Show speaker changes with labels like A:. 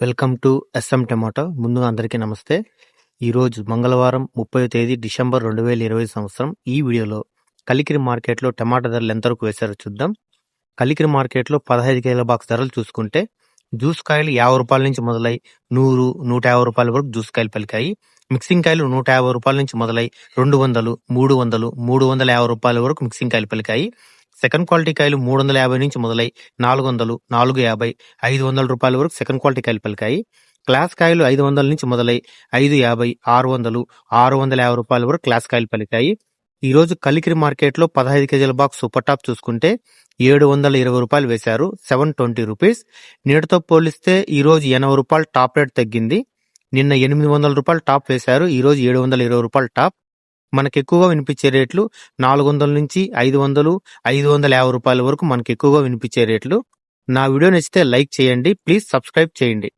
A: Welcome to S M tomato. ముందుగా అందరికీ నమస్తే. ఈరోజు మంగళవారం ముప్పై తేదీ డిసెంబర్ రెండు వేల ఇరవై సంవత్సరం. ఈ వీడియోలో కలికిరి మార్కెట్లో టమాటా ధరలు ఎంతవరకు వేశారో చూద్దాం. కలికిరి మార్కెట్లో పదహైదు కేజీల బాక్స్ ధరలు చూసుకుంటే జ్యూస్ కాయలు యాభై రూపాయల నుంచి మొదలై నూరు నూట యాభై రూపాయల వరకు జ్యూస్ కాయలు పలికాయి. మిక్సింగ్ కాయలు నూట యాభై రూపాయల నుంచి మొదలై రెండు వందలు మూడు వందలు మూడు వందల యాభై రూపాయల వరకు మిక్సింగ్ కాయలు పలికాయి. సెకండ్ క్వాలిటీ కాయలు మూడు వందల యాభై నుంచి మొదలై నాలుగు వందలు నాలుగు యాభై ఐదు వందల రూపాయల వరకు సెకండ్ క్వాలిటీ కాయలు పలికాయి. క్లాస్ కాయలు ఐదు వందల నుంచి మొదలై ఐదు యాభై ఆరు వందలు ఆరు వందల యాభై రూపాయల వరకు క్లాస్ కాయలు పలికాయి. ఈరోజు కలికిరి మార్కెట్లో పదహైదు కేజీల బాక్స్ సూపర్ టాప్ చూసుకుంటే ఏడు వందల ఇరవై రూపాయలు వేశారు సెవెన్ ట్వంటీ రూపీస్. నేటితో పోలిస్తే ఈరోజు ఎనభై రూపాయలు టాప్ రేట్ తగ్గింది. నిన్న ఎనిమిది వందల రూపాయలు టాప్ వేశారు ఈరోజు ఏడు వందల ఇరవై రూపాయలు టాప్. మనకు ఎక్కువగా వినిపించే రేట్లు నాలుగు వందల నుంచి ఐదు వందలు ఐదు వందల యాభై రూపాయల వరకు మనకు ఎక్కువగా వినిపించే రేట్లు. నా వీడియో నచ్చితే లైక్ చేయండి ప్లీజ్ సబ్స్క్రైబ్ చేయండి.